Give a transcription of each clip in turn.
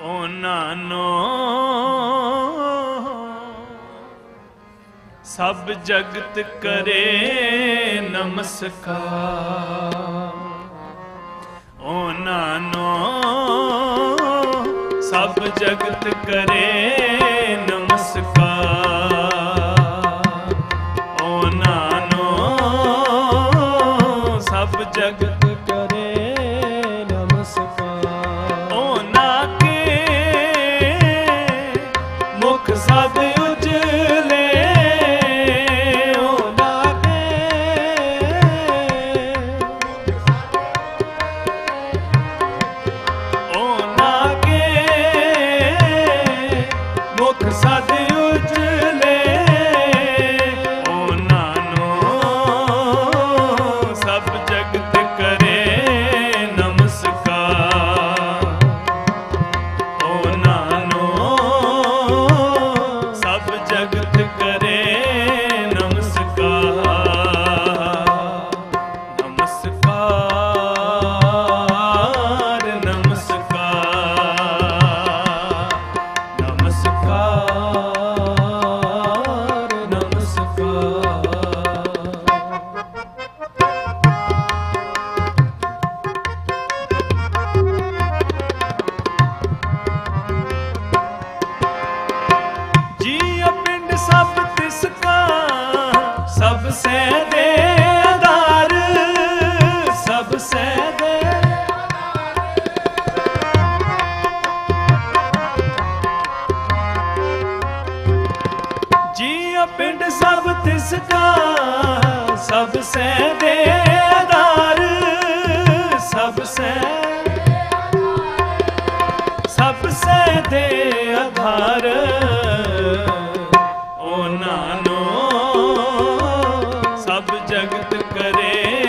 ਉਹਨਾਂ ਨੂੰ ਸਭ ਜਗਤ ਕਰੇ ਨਮਸਕਾਰ। ਉਹਨਾਂ ਨੂੰ ਸਭ ਜਗਤ ਕਰੇ ਨਮਸਕਾਰ। ਉਹਨਾਂ ਮੁਖ ਉਜਲੇ ਸਭ ਤਿਸ ਕਾ ਸਭ ਸੇ ਦੇ ਆਧਾਰ, ਸਭ ਸੇ ਦੇ ਜੀਅ ਪਿੰਡ ਸਭ ਤਿਸ ਕਾ ਸਭ ਸੇ ਦੇ ਆਧਾਰ, ਸਭ ਸੇ ਸਭ ਸੇ ਦੇ ਆਧਾਰ। ਕਰੇ।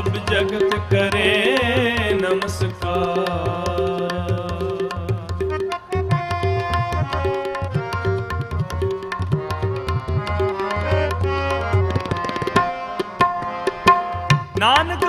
ਸਭ ਜਗਤ ਕਰੇ ਨਮਸਕਾਰ। ਨਾਨਕ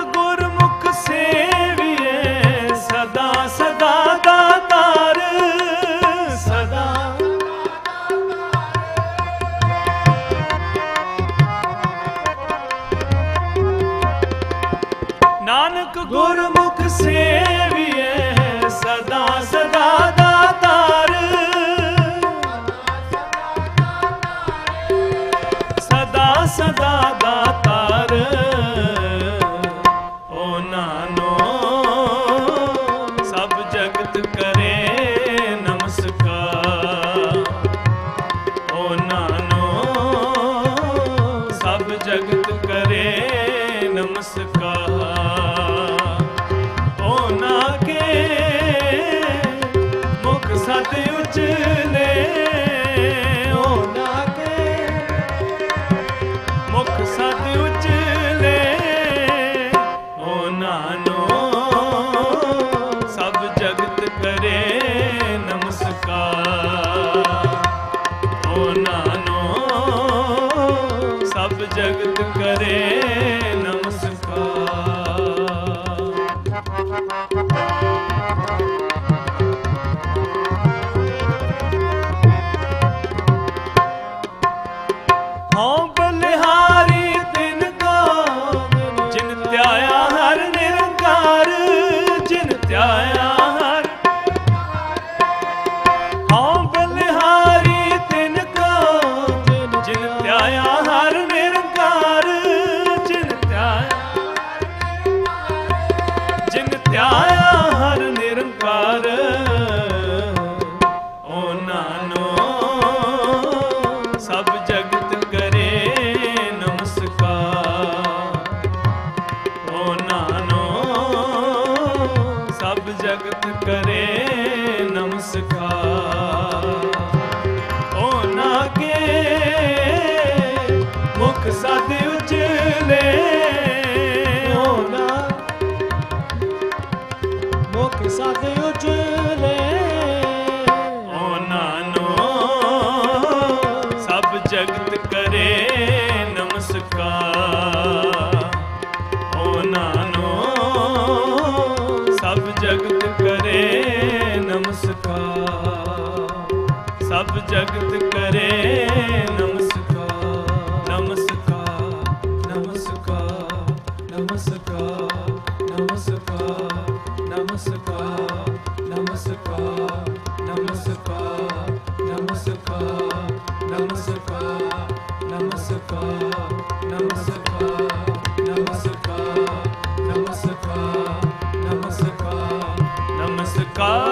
ਨਮਸਕਾਰ ਉਹਨਾਂ ਕੇ ਮੁਖ ਸਤ ਉਚਲੇ ਉਹਨਾਂ ਕੇ ਮੁਖ ਸਤ ਉਚਲੇ ਉਹਨਾਂ ਨੂੰ ਸਭ ਜਗਤ ਕਰੇ ਨਮਸਕਾਰ। ਉਹਨਾਂ ਨੂੰ ਸਭ ਜਗਤ ਕਰੇ ਜਗਤ ਕਰੇ ਨਮਸਕਾਰ ਨਮਸਕਾਰ ਨਮਸਕਾਰ ਨਮਸਕਾਰ ਨਮਸਕਾਰ ਨਮਸਕਾਰ ਨਮਸਕਾਰ ਨਮਸਕਾਰ ਨਮਸਕਾਰ ਨਮਸਕਾਰ ਨਮਸਕਾਰ ਨਮਸਕਾਰ ਨਮਸਕਾਰ ਨਮਸਕਾਰ ਨਮਸਕਾਰ ਨਮਸਕਾਰ